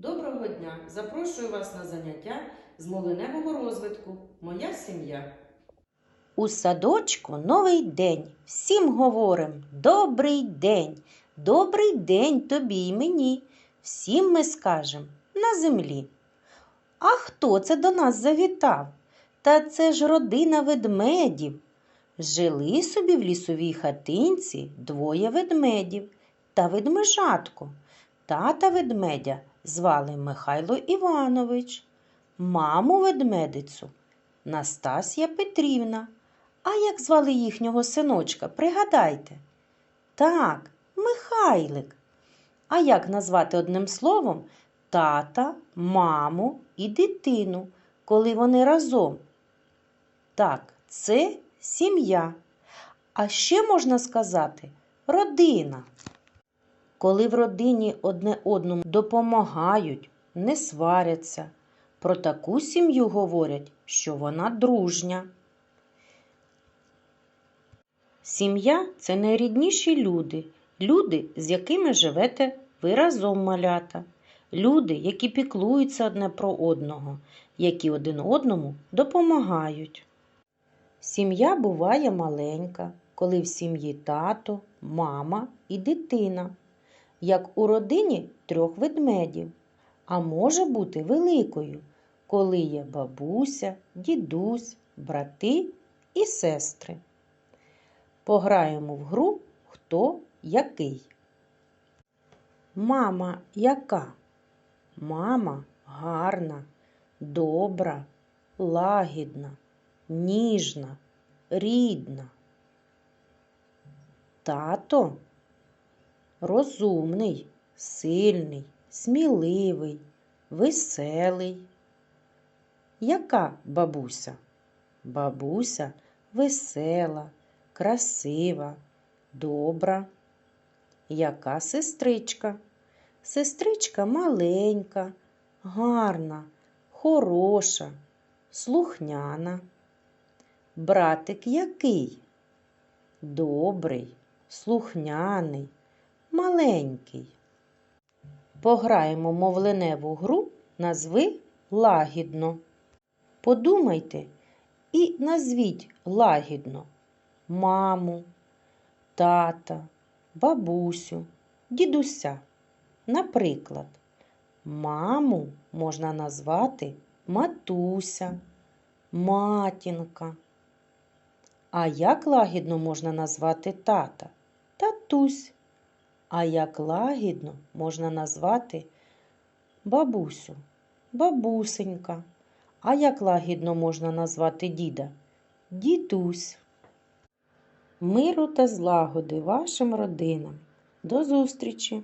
Доброго дня! Запрошую вас на заняття з мовленевого розвитку. Моя сім'я. У садочку новий день. Всім говорим добрий день. Добрий день тобі й мені. Всім ми скажем на землі. А хто це до нас завітав? Та це ж родина ведмедів. Жили собі в лісовій хатинці двоє ведмедів та ведмежатко. Тата ведмедя звали Михайло Іванович, маму ведмедицю Настасія Петрівна. А як звали їхнього синочка, пригадайте. Так, Михайлик. А як назвати одним словом тата, маму і дитину, коли вони разом? Так, це сім'я. А ще можна сказати родина. Коли в родині одне одному допомагають, не сваряться. Про таку сім'ю говорять, що вона дружня. Сім'я це найрідніші люди, люди, з якими живете ви разом малята, люди, які піклуються одне про одного, які один одному допомагають. Сім'я буває маленька, коли в сім'ї тато, мама і дитина, як у родині трьох ведмедів, а може бути великою, коли є бабуся, дідусь, брати і сестри. Пограємо в гру хто який. Мама яка? Мама гарна, добра, лагідна, ніжна, рідна. Тато розумний, сильний, сміливий, веселий. Яка бабуся? Бабуся весела, красива, добра. Яка сестричка? Сестричка маленька, гарна, хороша, слухняна. Братик який? Добрий, слухняний, маленький. Пограємо мовленеву гру назви лагідно. Подумайте і назвіть лагідно маму, тата, бабусю, дідуся. Наприклад, маму можна назвати матуся, матінка. А як лагідно можна назвати тата? Татусь. А як лагідно можна назвати бабусю, бабусенька. А як лагідно можна назвати діда? Дідусь. Миру та злагоди вашим родинам. До зустрічі!